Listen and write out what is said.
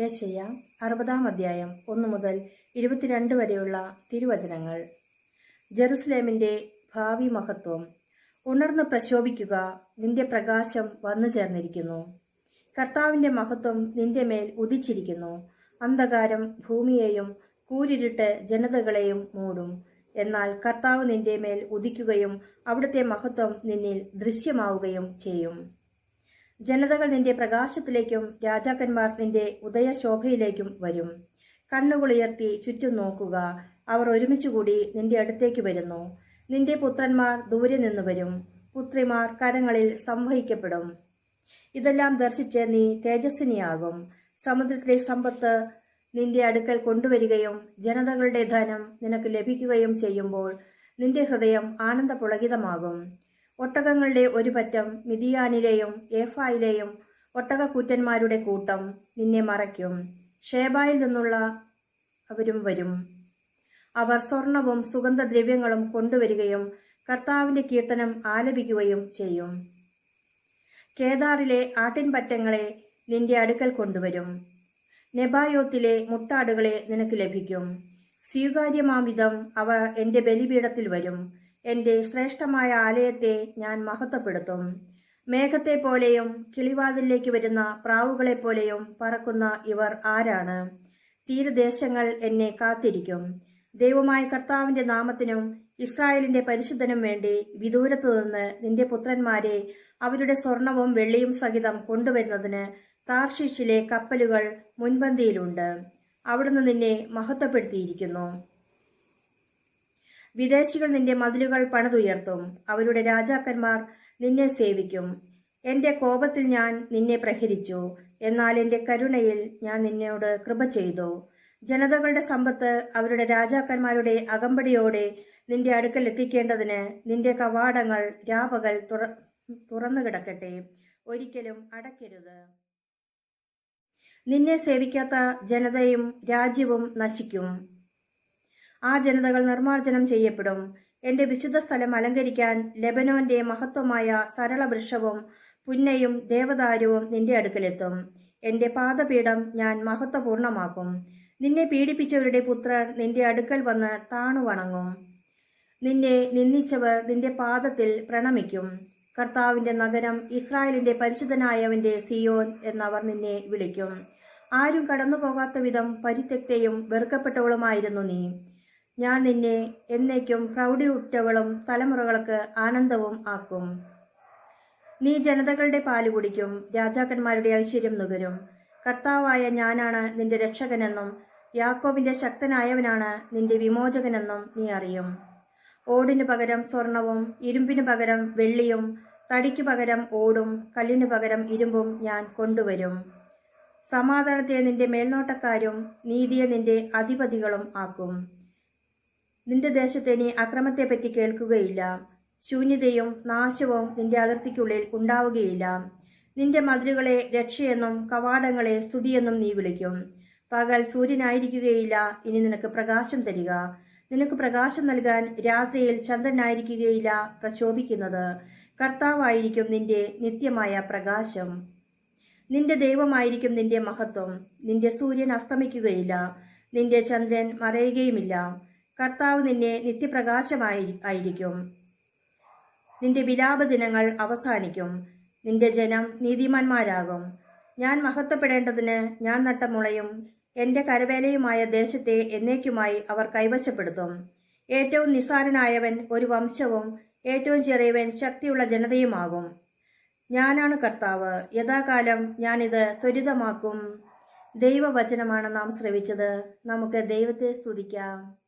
ഏശയ്യ അറുപതാം അധ്യായം ഒന്നു മുതൽ ഇരുപത്തിരണ്ട് വരെയുള്ള തിരുവചനങ്ങൾ. ജെറുസലേമിന്റെ ഭാവി മഹത്വം. ഉണർന്ന് പ്രശോഭിക്കുക നിന്റെ പ്രകാശം വന്നു ചേർന്നിരിക്കുന്നു. കർത്താവിന്റെ മഹത്വം നിന്റെ മേൽ ഉദിച്ചിരിക്കുന്നു. അന്ധകാരം ഭൂമിയെയും കൂരിരുട്ട് ജനതകളെയും മൂടും. എന്നാൽ കർത്താവ് നിന്റെ മേൽ ഉദിക്കുകയും അവിടുത്തെ മഹത്വം നിന്നിൽ ദൃശ്യമാവുകയും ചെയ്യും. ജനതകൾ നിന്റെ പ്രകാശത്തിലേക്കും രാജാക്കന്മാർ നിന്റെ ഉദയശോഭയിലേക്കും വരും. കണ്ണുകളുയർത്തി ചുറ്റും നോക്കുക. അവർ ഒരുമിച്ചുകൂടി നിന്റെ അടുത്തേക്ക് വരുന്നു. നിന്റെ പുത്രന്മാർ ദൂരെ നിന്ന് വരും. പുത്രിമാർ കരങ്ങളിൽ സംവഹിക്കപ്പെടും. ഇതെല്ലാം ദർശിച്ച് നീ തേജസ്വിനിയാകും സമുദ്രത്തിലെ സമ്പത്ത് നിന്റെ അടുക്കൽ കൊണ്ടുവരികയും ജനതകളുടെ ധനം നിനക്ക് ലഭിക്കുകയും ചെയ്യുമ്പോൾ നിന്റെ ഹൃദയം ആനന്ദപുളകിതമാകും ഒട്ടകങ്ങളുടെ ഒരു പറ്റം മിതിയാനിലെയും ഏഫായിലെയും ഒട്ടകക്കൂറ്റന്മാരുടെ കൂട്ടം നിന്നെ മറയ്ക്കും. ഷേബായിൽ നിന്നുള്ള അവരും വരും. അവർ സ്വർണവും സുഗന്ധദ്രവ്യങ്ങളും കൊണ്ടുവരികയും കർത്താവിന്റെ കീർത്തനം ആലപിക്കുകയും ചെയ്യും. കേദാറിലെ ആട്ടിൻപറ്റങ്ങളെ നിന്റെ അടുക്കൽ കൊണ്ടുവരും. നെബായോത്തിലെ മുട്ടാടുകളെ നിനക്ക് ലഭിക്കും. സ്വീകാര്യമാംവിധം അവ എന്റെ ബലിപീഠത്തിൽ വരും. എന്റെ ശ്രേഷ്ഠമായ ആലയത്തെ ഞാൻ മഹത്വപ്പെടുത്തും. മേഘത്തെ പോലെയും കിളിവാതിലേക്ക് വരുന്ന പ്രാവുകളെ പോലെയും പറക്കുന്ന ഇവർ ആരാണ്? തീരദേശങ്ങൾ എന്നെ കാത്തിരിക്കും. ദൈവമായ കർത്താവിന്റെ നാമത്തിനും ഇസ്രായേലിന്റെ പരിശുദ്ധനും വേണ്ടി വിദൂരത്തു നിന്ന് നിന്റെ പുത്രന്മാരെ അവരുടെ സ്വർണവും വെള്ളിയും സഹിതം കൊണ്ടുവരുന്നതിന് താർഷിഷിലെ കപ്പലുകൾ മുൻപന്തിയിലുണ്ട്. അവിടുന്ന് നിന്നെ മഹത്വപ്പെടുത്തിയിരിക്കുന്നു. വിദേശികൾ നിന്റെ മതിലുകൾ പണിതുയർത്തും. അവരുടെ രാജാക്കന്മാർ നിന്നെ സേവിക്കും. എന്റെ കോപത്തിൽ ഞാൻ നിന്നെ പ്രഹരിച്ചു. എന്നാൽ എന്റെ കരുണയിൽ ഞാൻ നിന്നോട് കൃപ ചെയ്തു. ജനതകളുടെ സമ്പത്ത് അവരുടെ രാജാക്കന്മാരുടെ അകമ്പടിയോടെ നിന്റെ അടുക്കൽ എത്തിക്കേണ്ടതിന് നിന്റെ കവാടങ്ങൾ രാപകൽ തുറ തുറന്നു കിടക്കട്ടെ. ഒരിക്കലും അടയ്ക്കരുത്. നിന്നെ സേവിക്കാത്ത ജനതയും രാജ്യവും നശിക്കും. ആ ജനതകൾ നിർമ്മാർജനം ചെയ്യപ്പെടും. എന്റെ വിശുദ്ധ സ്ഥലം അലങ്കരിക്കാൻ ലെബനോന്റെ മഹത്വമായ സരള വൃക്ഷവും പുന്നയും ദേവദാരുവും നിന്റെ അടുക്കലെത്തും. എന്റെ പാദപീഠം ഞാൻ മഹത്വപൂർണമാക്കും. നിന്നെ പീഡിപ്പിച്ചവരുടെ പുത്രർ നിന്റെ അടുക്കൽ വന്ന് താണു വണങ്ങും നിന്നെ നിന്ദിച്ചവർ നിന്റെ പാദത്തിൽ പ്രണമിക്കും. കർത്താവിന്റെ നഗരം ഇസ്രായേലിന്റെ പരിശുദ്ധനായവന്റെ സിയോൻ എന്നവർ നിന്നെ വിളിക്കും. ആരും കടന്നു പോകാത്ത വിധം പരിത്യക്തയും വെറുക്കപ്പെട്ടവളുമായിരുന്നു നീ. ഞാൻ നിന്നെ എന്നേക്കും പ്രൗഢിയുറ്റവളും തലമുറകൾക്ക് ആനന്ദവും ആക്കും. നീ ജനതകളുടെ പാൽ കുടിക്കും രാജാക്കന്മാരുടെ ഐശ്വര്യം നുകരും. കർത്താവായ ഞാനാണ് നിന്റെ രക്ഷകനെന്നും യാക്കോബിന്റെ ശക്തനായവനാണ് നിന്റെ വിമോചകനെന്നും നീ അറിയും. ഓടിനു പകരം സ്വർണവും ഇരുമ്പിനു പകരം വെള്ളിയും തടിക്കു പകരം ഓടും കല്ലിനു പകരം ഇരുമ്പും ഞാൻ കൊണ്ടുവരും. സമാധാനത്തെ നിന്റെ മേൽനോട്ടക്കാരും നീതിയെ നിന്റെ അധിപതികളും ആക്കും. നിന്റെ ദേശത്തെ നീ അക്രമത്തെപ്പറ്റി കേൾക്കുകയില്ല. ശൂന്യതയും നാശവും നിന്റെ അതിർത്തിക്കുള്ളിൽ ഉണ്ടാവുകയില്ല. നിന്റെ മതിലുകളെ രക്ഷയെന്നും കവാടങ്ങളെ സ്തുതിയെന്നും നീ വിളിക്കും. പകൽ സൂര്യനായിരിക്കുകയില്ല ഇനി നിനക്ക് പ്രകാശം തരിക. നിനക്ക് പ്രകാശം നൽകാൻ രാത്രിയിൽ ചന്ദ്രനായിരിക്കുകയില്ല പ്രശോഭിക്കുന്നത്. കർത്താവായിരിക്കും നിന്റെ നിത്യമായ പ്രകാശം. നിന്റെ ദൈവമായിരിക്കും നിന്റെ മഹത്വം. നിന്റെ സൂര്യൻ അസ്തമിക്കുകയില്ല. നിന്റെ ചന്ദ്രൻ മറയുകയുമില്ല. കർത്താവ് നിന്നെ നിത്യപ്രകാശമായി ആയിരിക്കും. നിന്റെ വിലാപ ദിനങ്ങൾ അവസാനിക്കും. നിന്റെ ജനം നീതിമാന്മാരാകും. ഞാൻ മഹത്വപ്പെടേണ്ടതിന് ഞാൻ നട്ട മുളയും എന്റെ കരവേലയുമായ ദേശത്തെ എന്നേക്കുമായി അവർ കൈവശപ്പെടുത്തും. ഏറ്റവും നിസ്സാരനായവൻ ഒരു വംശവും ഏറ്റവും ചെറിയവൻ ശക്തിയുള്ള ജനതയുമാകും. ഞാനാണ് കർത്താവ്. യഥാകാലം ഞാനിത് ത്വരിതമാക്കും. ദൈവവചനമാണ് നാം ശ്രവിച്ചത്. നമുക്ക് ദൈവത്തെ സ്തുതിക്കാം.